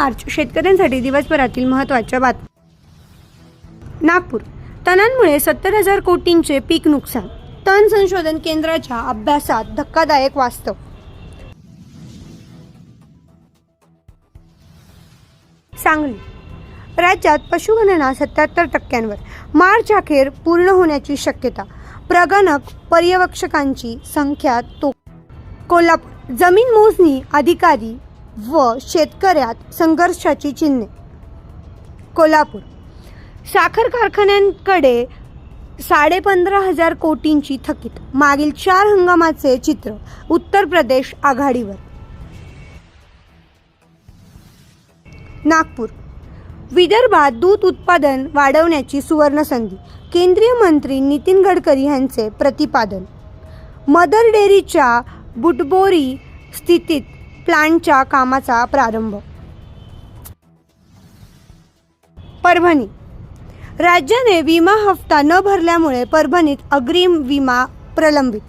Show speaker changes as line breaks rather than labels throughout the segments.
मार्च शेतकऱ्यांसाठी दिवसभरातील महत्त्वाच्या बातम्या. नागपूर. तणांमुळे सत्तर हजार कोटींचे पीक नुकसान. तण संशोधन केंद्राच्या अभ्यासात धक्कादायक वास्तव. सांगली. राज्यात पशुगणना सत्याहत्तर टक्क्यांवर. मार्च अखेर पूर्ण होण्याची शक्यता. प्रगणक पर्यवेक्षकांची संख्या तो कोल्हापूर. जमीन मोजणी अधिकारी व शेतकऱ्यात संघर्षाची चिन्हे. कोल्हापूर. साखर कारखान्यांकडे साडेपंधरा हजार कोटींची थकीत. मागील चार हंगामाचे चित्र उत्तर प्रदेश आघाडीवर. नागपूर. विदर्भात दूध उत्पादन वाढवण्याची सुवर्ण संधी केंद्रीय मंत्री नितीन गडकरी यांचे प्रतिपादन. मदर डेअरीच्या बुटबोरी स्थितीत प्लांटच्या कामाचा प्रारंभ. परभणी. राज्याने विमा हप्ता न भरल्यामुळे परभणीत अग्रिम विमा प्रलंबित.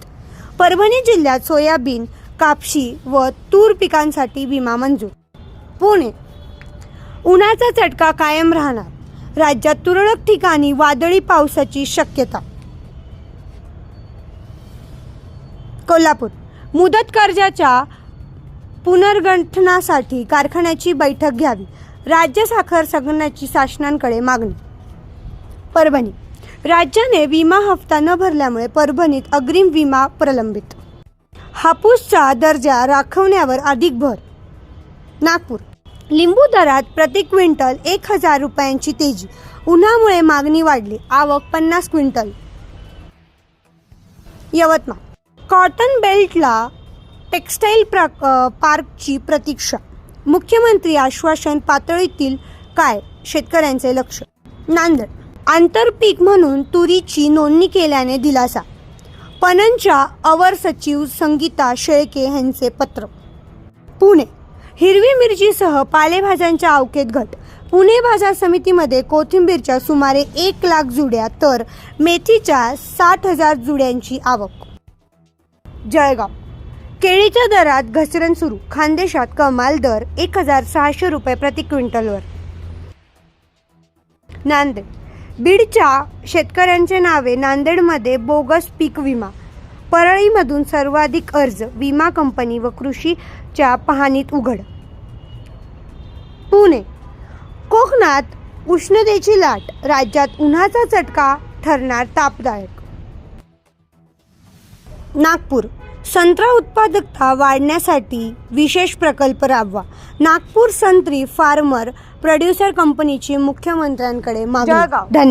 परभणी जिल्ह्यात सोयाबीन कापशी व तूर पिकांसाठी विमा मंजूर. पुणे. उन्हाचा चटका कायम राहणार. राज्यात तुरळक ठिकाणी वादळी पावसाची शक्यता. कोल्हापूर. मुदत कर्जाच्या पुनर्गठनासाठी कारखान्याची बैठक घ्यावी. राज्य साखर संघटनाची शासनांकडे मागणी. परभणी. राज्याने विमा हप्ता न भरल्यामुळे परभणीत अग्रिम विमा प्रलंबित. हापूसचा दर्जा राखवण्यावर अधिक भर. नागपूर. लिंबू दरात प्रति क्विंटल एक हजार रुपयांची तेजी. उन्हामुळे मागणी वाढली. आवक पन्नास क्विंटल. यवतमाळ. कॉटन बेल्टला टेक्स्टाईल प्र पार्कची प्रतीक्षा. मुख्यमंत्री आश्वासन पातळीतील काय? शेतकऱ्यांचे लक्ष. नांदेड. आंतरपीक म्हणून तुरीची नोंदणी केल्याने दिलासा. पणनच्या अवर सचिव संगीता शेळके यांचे पत्र. पुणे. हिरवी मिरचीसह पालेभाज्यांच्या अवकेत घट. पुणे बाजार समितीमध्ये कोथिंबीरच्या सुमारे एक लाख जुड्या तर मेथीच्या साठ हजार जुड्यांची आवक. जळगाव. केळीच्या दरात घसरण सुरू. खानदेशात कमाल दर एक हजार सहाशे रुपये प्रति क्विंटलवर. नांदेड. बीडच्या शेतकऱ्यांचे नावे नांदेडमध्ये बोगस पीक विमा. परळीमधून सर्वाधिक अर्ज विमा कंपनी व कृषीच्या पाहणीत उघड. पुणे. कोकणात उष्णतेची लाट राज्यात उन्हाचा चटका ठरणार तापदायक. नागपूर. संत्रा उत्पादकता वाढण्यासाठी विशेष प्रकल्प राबवा. नागपूर संत्री फार्मर प्रोड्युसर कंपनीची मुख्यमंत्र्यांकडे मागणी. धन्यवाद.